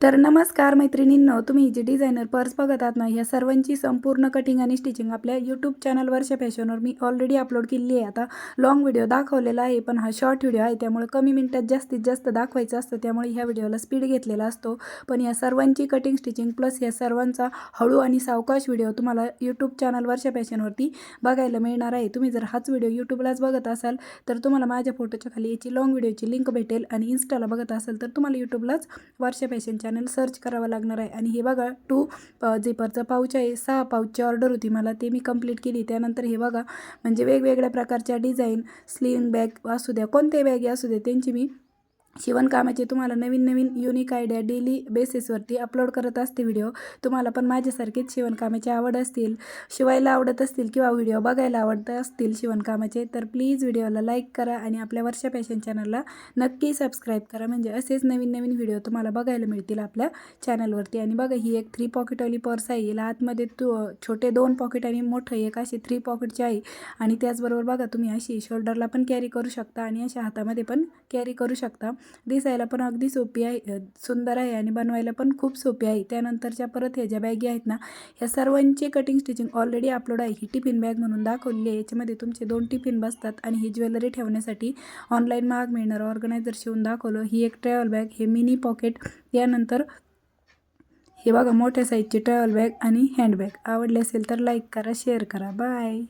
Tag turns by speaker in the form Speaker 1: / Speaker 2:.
Speaker 1: तर नमस्कार मैत्रिणींनो तुम्ही जी डिझायनर पर्स बघत आहात ना ह्या सर्वांची संपूर्ण कटिंग आणि स्टिचिंग आपल्या यूट्यूब चॅनल वर्षा फॅशनवर मी ऑलरेडी अपलोड केलेली आहे. आता लॉंग व्हिडिओ दाखवलेला आहे पण हा शॉर्ट व्हिडिओ आहे त्यामुळे कमी मिनिटात जास्तीत जास्त दाखवायचा असतं त्यामुळे ह्या व्हिडिओला स्पीड घेतलेला असतो. पण या सर्वांची कटिंग स्टिचिंग प्लस या सर्वांचा हळू आणि सावकाश व्हिडिओ तुम्हाला यूट्यूब चॅनल वर्षा फॅशनवरती बघायला मिळणार आहे. तुम्ही जर हाच व्हिडिओ यूट्यूबलाच बघत असाल तर तुम्हाला माझ्या फोटोच्या खाली याची लॉंग व्हिडिओची लिंक भेटेल आणि इन्स्टाला बघत असाल तर तुम्हाला यूट्यूबलाच वर्षा फॅशनच्या चॅनल सर्च करावं लागणार आहे. आणि हे बघा टू झिपरचं पाऊच आहे सहा पाऊचची ऑर्डर होती. मला ते मी कंप्लीट केली. त्यानंतर हे बघा म्हणजे वेगवेगळ्या प्रकारच्या डिझाईन स्लिंग बॅग असू द्या कोणत्याही बॅगी असू द्या त्यांची मी शिवणकामाचे तुम्हाला नवीन नवीन युनिक आयडिया डेली बेसिसवरती अपलोड करत असते व्हिडिओ तुम्हाला पण माझ्यासारखेच शिवणकामाची आवड असतील शिवायला आवडत असतील किंवा व्हिडिओ बघायला आवडत असतील शिवणकामाचे तर प्लीज व्हिडिओला लाईक करा आणि आपल्या वर्षा फॅशन चॅनलला नक्की सबस्क्राईब करा. म्हणजे असेच नवीन नवीन व्हिडिओ तुम्हाला बघायला मिळतील आपल्या चॅनलवरती आणि बघा ही एक थ्री पॉकेटवाली पर्स आहे. याला आतमध्ये तू छोटे दोन पॉकेट आणि मोठं एक अशी थ्री पॉकेटची आहे. आणि त्याचबरोबर बघा तुम्ही अशी शोल्डरला पण कॅरी करू शकता आणि अशा हातामध्ये पण कॅरी करू शकता. दिसायला पण अगदी सोपी आहे. सुंदर आहे आणि बनवायला पण खूप सोपी आहे. त्यानंतरच्या परत ह्या ज्या बॅगी आहेत ना ह्या सर्वांची कटिंग स्टिचिंग ऑलरेडी अपलोड आहे. ही टिफिन बॅग म्हणून दाखवलेली आहे. याच्यामध्ये तुमचे दोन टिफिन बसतात आणि ही ज्वेलरी ठेवण्यासाठी ऑनलाईन महाग मिळणार. ऑर्गनायझर शिवून दाखवलं. ही एक ट्रॅव्हल बॅग हे मिनी पॉकेट यानंतर हे बघा मोठ्या साईजची ट्रॅव्हल बॅग आणि हँडबॅग आवडले असेल तर लाईक करा शेअर करा. बाय